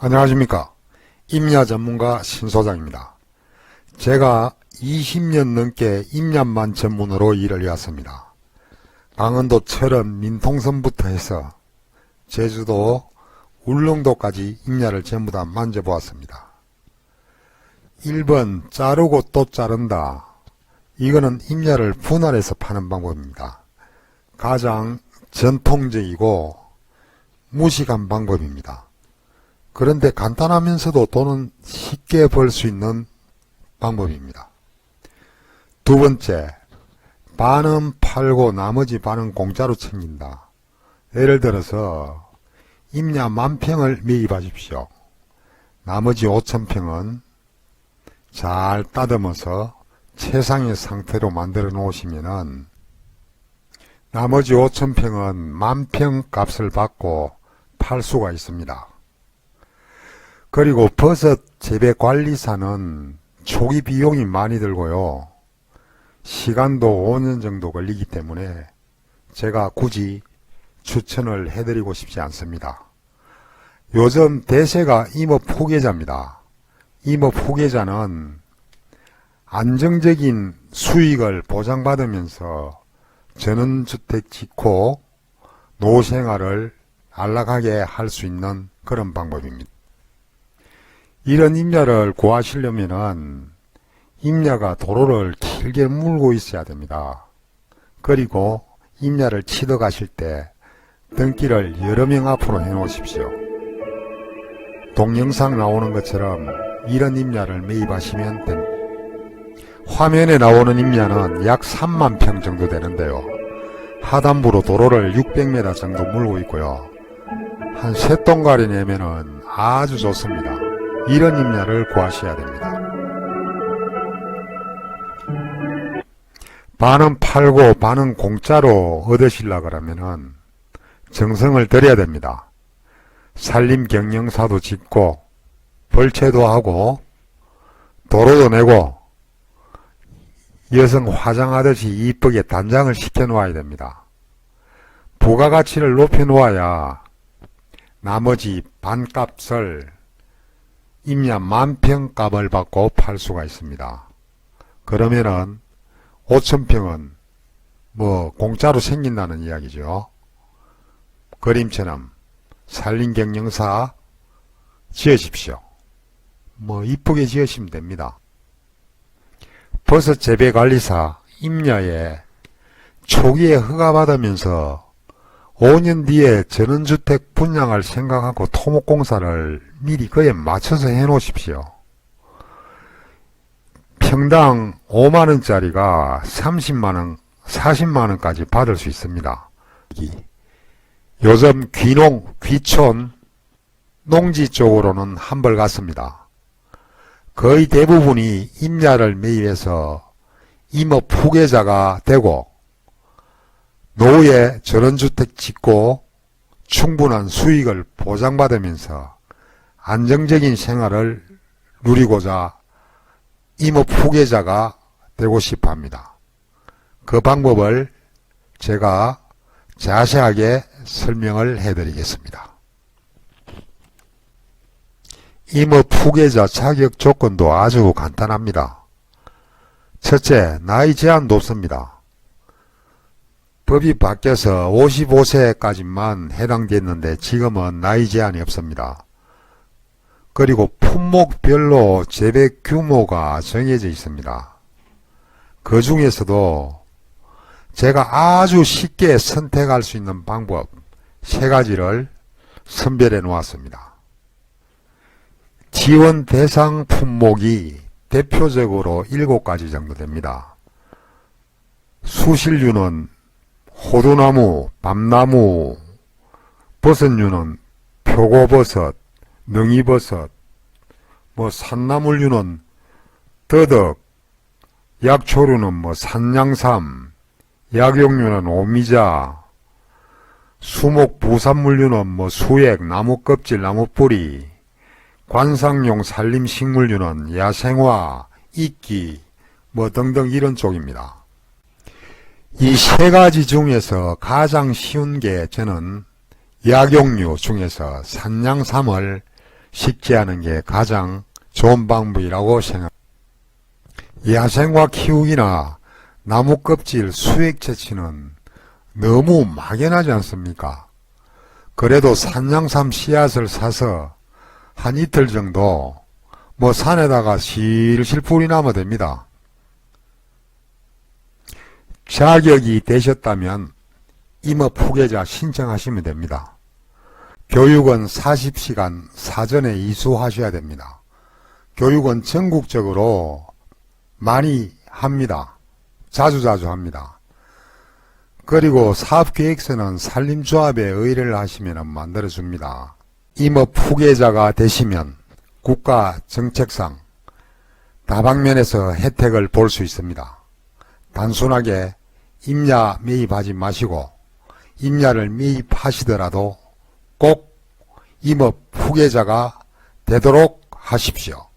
안녕하십니까. 임야 전문가 신소장입니다. 제가 20년 넘게 임야만 전문으로 일을 해왔습니다. 강원도 철원 민통선부터 해서 제주도 울릉도까지 임야를 전부 다 만져보았습니다. 1번 자르고 또 자른다. 이거는 임야를 분할해서 파는 방법입니다. 가장 전통적이고 무식한 방법입니다. 그런데 간단하면서도 돈은 쉽게 벌 수 있는 방법입니다. 두 번째, 반은 팔고 나머지 반은 공짜로 챙긴다. 예를 들어서 임야 만 평을 매입하십시오. 나머지 5천 평은 잘 따듬어서 최상의 상태로 만들어 놓으시면은 나머지 5천 평은 만평 값을 받고 팔 수가 있습니다. 그리고 버섯 재배 관리사는 초기 비용이 많이 들고요. 시간도 5년 정도 걸리기 때문에 제가 굳이 추천을 해드리고 싶지 않습니다. 요즘 대세가 임업 후계자입니다. 임업 후계자는 안정적인 수익을 보장받으면서 전원주택 짓고 노생활을 안락하게 할 수 있는 그런 방법입니다. 이런 임야를 구하시려면은 임야가 도로를 길게 물고 있어야 됩니다. 그리고 임야를 치러 가실 때 등기를 여러 명 앞으로 해 놓으십시오. 동영상 나오는 것처럼 이런 임야를 매입하시면 됩니다. 화면에 나오는 임야는 약 3만 평 정도 되는데요. 하단부로 도로를 600m 정도 물고 있고요. 한세 동가리 내면은 아주 좋습니다. 이런 임야를 구하셔야 됩니다. 반은 팔고 반은 공짜로 얻으시려 그러면은 정성을 들여야 됩니다. 산림 경영사도 짓고 벌채도 하고 도로도 내고 여성 화장하듯이 이쁘게 단장을 시켜 놓아야 됩니다. 부가가치를 높여 놓아야 나머지 반값을 임야 만평 값을 받고 팔 수가 있습니다. 그러면은 5천평은 뭐 공짜로 생긴다는 이야기죠. 그림처럼 산림 경영사 지으십시오. 뭐 이쁘게 지으시면 됩니다. 버섯 재배관리사 임야에 초기에 허가받으면서 5년 뒤에 전원주택 분양을 생각하고 토목공사를 미리 그에 맞춰서 해 놓으십시오. 평당 5만원짜리가 30만원, 40만원까지 받을 수 있습니다. 요즘 귀농, 귀촌, 농지 쪽으로는 한벌 같습니다. 거의 대부분이 임야를 매입해서 임업 후계자가 되고 노후에 전원주택 짓고 충분한 수익을 보장받으면서 안정적인 생활을 누리고자 임업 후계자가 되고 싶어 합니다. 그 방법을 제가 자세하게 설명을 해드리겠습니다. 임업 후계자 자격 조건도 아주 간단합니다. 첫째, 나이 제한도 없습니다. 법이 바뀌어서 55세까지만 해당됐는데 지금은 나이 제한이 없습니다. 그리고 품목별로 재배 규모가 정해져 있습니다. 그 중에서도 제가 아주 쉽게 선택할 수 있는 방법 세 가지를 선별해 놓았습니다. 지원 대상 품목이 대표적으로 7가지 정도 됩니다. 수실류는 호두나무, 밤나무, 버섯류는 표고버섯, 능이버섯, 뭐 산나물류는 더덕, 약초류는 뭐 산양삼, 약용류는 오미자, 수목 부산물류는 뭐 수액, 나무 껍질, 나무 뿌리, 관상용 산림식물류는 야생화, 이끼, 뭐 등등 이런 쪽입니다. 이 세 가지 중에서 가장 쉬운 게 저는 약용류 중에서 산양삼을 식재하는 게 가장 좋은 방법이라고 생각. 야생화 키우기나 나무 껍질 수액 채취는 너무 막연하지 않습니까? 그래도 산양삼 씨앗을 사서 한 이틀 정도 뭐 산에다가 실실 뿌리 나면 됩니다. 자격이 되셨다면 임업 후계자 신청하시면 됩니다. 교육은 40시간 사전에 이수하셔야 됩니다. 교육은 전국적으로 많이 합니다. 자주 자주 합니다. 그리고 사업계획서는 산림조합에 의뢰를 하시면 만들어줍니다. 임업 후계자가 되시면 국가 정책상 다방면에서 혜택을 볼 수 있습니다. 단순하게 임야 매입하지 마시고 임야를 매입하시더라도 꼭 임업 후계자가 되도록 하십시오.